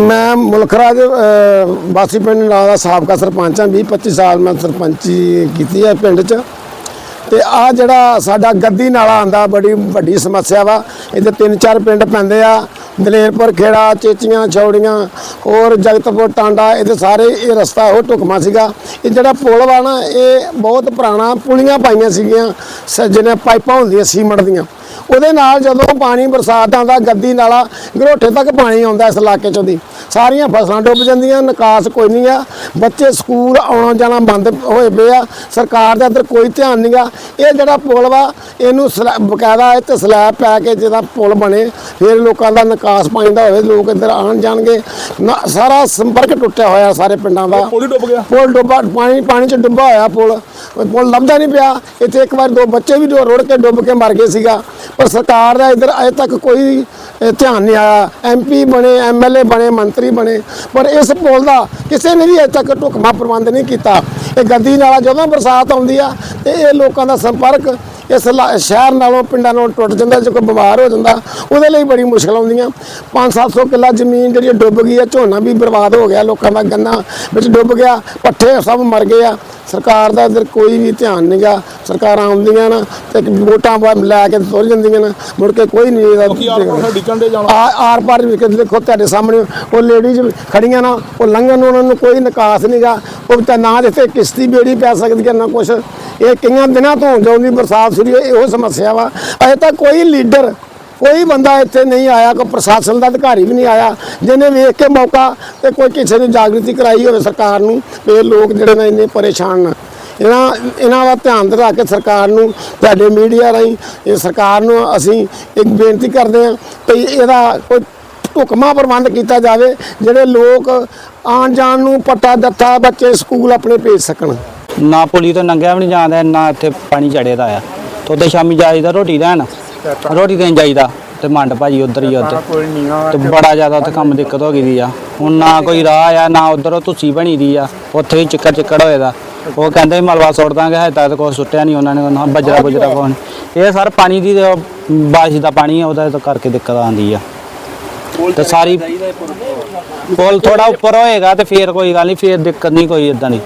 ਮੈਂ ਮੁਲਖਰਾਜ ਅਹ, ਵਾਸੀ ਪਿੰਡ ਨਾਲ ਦਾ ਸਾਬਕਾ ਸਰਪੰਚ ਹਾਂ 20 25 ਸਾਲ ਮੈਂ ਸਰਪੰਚੀ ਕੀਤੀ ਹੈ ਪਿੰਡ 'ਚ। ਤੇ ਆ ਜਿਹੜਾ ਸਾਡਾ ਗੱਦੀ ਨਾਲਾ ਆਂਦਾ ਬੜੀ ਵੱਡੀ ਸਮੱਸਿਆ ਵਾ। ਇਹਦੇ ਤਿੰਨ ਚਾਰ ਪਿੰਡ ਪੈਂਦੇ ਆ ਦਲੇਰਪੁਰ ਖੇੜਾ ਚੇਚੀਆਂ ਚੌੜੀਆਂ ਔਰ ਜਗਤਪੁਰ ਟਾਂਡਾ ਇਹਦੇ ਸਾਰੇ ਇਹ ਰਸਤਾ ਉਹ ਢੁਕਮਾ ਸੀਗਾ। ਇਹ ਜਿਹੜਾ ਪੁਲ ਵਾ ਨਾ ਇਹ ਬਹੁਤ ਪੁਰਾਣਾ ਪੁਲੀਆਂ ਪਾਈਆਂ ਸੀਗੀਆਂ ਸ- ਜਿਹਨੇ ਪਾਈਪਾਂ ਹੁੰਦੀਆਂ ਸੀਮੈਂਟ ਦੀਆਂ। ਉਹਦੇ ਨਾਲ ਜਦੋਂ ਪਾਣੀ ਬਰਸਾਤ ਆਉਂਦਾ ਗੱਦੀ ਨਾਲਾ ਗਰੋਠੇ ਤੱਕ ਪਾਣੀ ਆਉਂਦਾ ਇਸ ਇਲਾਕੇ ਚੋਂ ਦੀ। ਸਾਰੀਆਂ ਫਸਲਾਂ ਡੁੱਬ ਜਾਂਦੀਆਂ ਨਿਕਾਸ ਕੋਈ ਨਹੀਂ ਆ। ਬੱਚੇ ਸਕੂਲ ਆਉਣਾ ਜਾਣਾ ਬੰਦ ਹੋਏ ਪਏ ਆ। ਸਰਕਾਰ ਦਾ ਇੱਧਰ ਕੋਈ ਧਿਆਨ ਨਹੀਂਗਾ ਇਹ ਜਿਹੜਾ ਪੁਲ ਵਾ ਇਹਨੂੰ ਬਕਾਇਦਾ ਇਹ ਤੇ ਸਲੈਬ ਪੈ ਕੇ ਜਿਹਦਾ ਪੁਲ ਬਣੇ ਫਿਰ ਲੋਕਾਂ ਦਾ ਨਿਕਾਸ ਪਾਣੀ ਦਾ ਹੋਵੇ ਲੋਕ ਇੱਧਰ ਆਉਣ ਜਾਣਗੇ। ਸਾਰਾ ਸੰਪਰਕ ਟੁੱਟਿਆ ਹੋਇਆ ਸਾਰੇ ਪਿੰਡਾਂ ਦਾ। ਪੁਲ ਡੁੱਬ ਗਿਆ। ਪੁਲ ਡੁੱਬਾ ਪਾਣੀ ਪਾਣੀ ਚ ਡੁੱਬਾ ਹੋਇਆ ਪੁਲ। ਪੁਲ ਲੱਭਦਾ ਨਹੀਂ ਪਿਆ। ਇੱਥੇ ਇੱਕ ਵਾਰ ਦੋ ਬੱਚੇ ਵੀ ਜੋ ਰੁੜ ਕੇ ਡੁੱਬ ਕੇ ਮਰ ਗਏ ਸੀਗਾ। ਪਰ ਸਰਕਾਰ ਦਾ ਇੱਧਰ ਅਜੇ ਤੱਕ ਕੋਈ ਧਿਆਨ ਨਹੀਂ ਆਇਆ। ਐਮਪੀ ਬਣੇ ਐਮਐਲਏ ਬਣੇ, ਮੰਤਰੀ ਬਣੇ। ਪਰ ਇਸ ਪੁਲ ਦਾ ਕਿਸੇ ਨੇ ਵੀ ਅਜੇ ਤੱਕ ਢੁਕਮਾ ਪ੍ਰਬੰਧ ਨਹੀਂ ਕੀਤਾ। ਇਹ ਗੱਦੀ ਨਾਲਾ ਜਦੋਂ ਬਰਸਾਤ ਆਉਂਦੀ ਆ, ਤੇ ਇਹ ਲੋਕਾਂ ਦਾ ਸੰਪਰਕ ਇਸ ਲਾ- ਸ਼ਹਿਰ ਨਾਲੋਂ, ਪਿੰਡਾਂ ਨਾਲੋਂ ਟੁੱਟ ਜਾਂਦਾ, ਜੇ ਕੋਈ ਬਿਮਾਰ ਹੋ ਜਾਂਦਾ, ਉਹਦੇ ਲਈ ਬੜੀ ਮੁਸ਼ਕਲ ਆਉਂਦੀਆਂ। 5-700 ਕਿੱਲਾ ਜ਼ਮੀਨ ਜਿਹੜੀ ਡੁੱਬ ਗਈ ਆ, ਝੋਨਾ ਵੀ ਬਰਬਾਦ ਹੋ ਗਿਆ, ਲੋਕਾਂ ਦਾ ਗੰਨਾ ਵਿੱਚ ਡੁੱਬ ਗਿਆ, ਪੱਠੇ ਸਭ ਮਰ ਗਏ ਆ। ਸਰਕਾਰ ਦਾ ਇੱਧਰ ਕੋਈ ਵੀ ਧਿਆਨ ਨਹੀਂਗਾ ਸਰਕਾਰਾਂ ਆਉਂਦੀਆਂ ਨਾ ਤੇ ਵੋਟਾਂ ਲੈ ਕੇ ਤੁਰ ਜਾਂਦੀਆਂ ਨਾ। ਮੁੜ ਕੇ ਕੋਈ ਨਹੀਂ ਇਹਦਾ ਆਰ ਪਾਰ ਵੀ ਦੇਖੋ ਤੁਹਾਡੇ ਸਾਹਮਣੇ ਉਹ ਲੇਡੀਜ਼ ਖੜੀਆਂ ਨਾ ਉਹ ਲੰਘਣ ਨੂੰ ਉਹਨਾਂ ਨੂੰ ਕੋਈ ਨਿਕਾਸ ਨਹੀਂਗਾ ਉਹ ਤਾਂ ਨਾ ਜਿੱਥੇ ਕਿਸ਼ਤੀ ਬੇੜੀ ਪੈ ਸਕਦੀ ਹੈ ਨਾ ਕੁਛ। ਇਹ ਕਈਆਂ ਦਿਨਾਂ ਤੋਂ ਜਦੋਂ ਬਰਸਾਤ ਸ਼ੁਰੂ ਹੋਈ ਇਹੋ ਸਮੱਸਿਆ ਵਾ। ਅਜੇ ਤੱਕ ਕੋਈ ਲੀਡਰ ਕੋਈ ਬੰਦਾ ਇੱਥੇ ਨਹੀਂ ਆਇਆ, ਕੋਈ ਪ੍ਰਸ਼ਾਸਨ ਦਾ ਅਧਿਕਾਰੀ ਵੀ ਨਹੀਂ ਆਇਆ, ਜਿਹਨੇ ਵੇਖ ਕੇ ਮੌਕਾ ਤੇ ਕੋਈ ਕਿਸੇ ਨੂੰ ਜਾਗ੍ਰਿਤੀ ਕਰਾਈ ਹੋਵੇ ਸਰਕਾਰ ਨੂੰ, ਵੀ ਲੋਕ ਜਿਹੜੇ ਨੇ ਇੰਨੇ ਪਰੇਸ਼ਾਨ ਨੇ। ਇਹਨਾਂ ਇਹਨਾਂ ਦਾ ਧਿਆਨ ਰੱਖ ਕੇ ਸਰਕਾਰ ਨੂੰ, ਤੁਹਾਡੇ ਮੀਡੀਆ ਰਾਹੀਂ, ਇਹ ਸਰਕਾਰ ਨੂੰ ਅਸੀਂ ਇੱਕ ਬੇਨਤੀ ਕਰਦੇ ਹਾਂ ਕਿ ਇਹਦਾ ਕੋਈ ਢੁਕਮਾ ਪ੍ਰਬੰਧ ਕੀਤਾ ਜਾਵੇ, ਜਿਹੜੇ ਲੋਕ ਆਉਣ ਜਾਣ ਨੂੰ ਪੱਟਾ ਦੱਥਾ ਬੱਚੇ ਸਕੂਲ ਆਪਣੇ ਭੇਜ ਸਕਣ। ਨਾ ਪੁਲੀ ਤੋਂ ਨੰਗਿਆ ਵੀ ਨਹੀਂ ਜਾਂਦਾ, ਨਾ ਇੱਥੇ ਪਾਣੀ ਚੜੇਦਾ ਆ। ਤੇ ਉੱਥੇ ਸ਼ਾਮੀ ਜਾਈਦਾ ਰੋਟੀ ਲੈਣ। ਰੋਟੀ ਦੇਣ ਜਾਈਦਾ ਤੇ ਮੰਡ ਭਾਜੀ ਉਧਰ ਹੀ ਉਧਰ। ਤੇ ਬੜਾ ਜ਼ਿਆਦਾ ਉੱਥੇ ਕੰਮ ਦਿੱਕਤ ਹੋ ਗਈ ਦੀ ਆ। ਹੁਣ ਨਾ ਕੋਈ ਰਾਹ ਆ ਨਾ ਉਧਰ ਤੁਸੀਂ ਬਣੀ ਦੀ ਆ। ਉੱਥੇ ਵੀ ਚਿੱਕੜ ਚਿੱਕੜ ਹੋਏ ਦਾ। ਉਹ ਕਹਿੰਦੇ ਮਲਵਾ ਸੁੱਟ ਦਾਂਗੇ ਹਜੇ ਤੱਕ ਕੋਈ ਸੁੱਟਿਆ ਨਹੀਂ ਉਹਨਾਂ ਨੇ ਨਾ ਬਜਰਾ ਬੁਜਰਾ ਕੋਣ ਇਹ ਸਰ ਪਾਣੀ ਦੀ ਤੇ ਉਹ ਬਾਰਿਸ਼ ਦਾ ਪਾਣੀ ਆ ਉਹਦਾ ਕਰਕੇ ਦਿੱਕਤ ਆਉਂਦੀ ਆ। ਤੇ ਸਾਰੀ ਪੁਲ ਥੋੜਾ ਉੱਪਰ ਹੋਏਗਾ ਤੇ ਫੇਰ ਕੋਈ ਗੱਲ ਨਹੀਂ ਫੇਰ ਦਿੱਕਤ ਨਹੀਂ ਕੋਈ ਇਦਾਂ ਦੀ।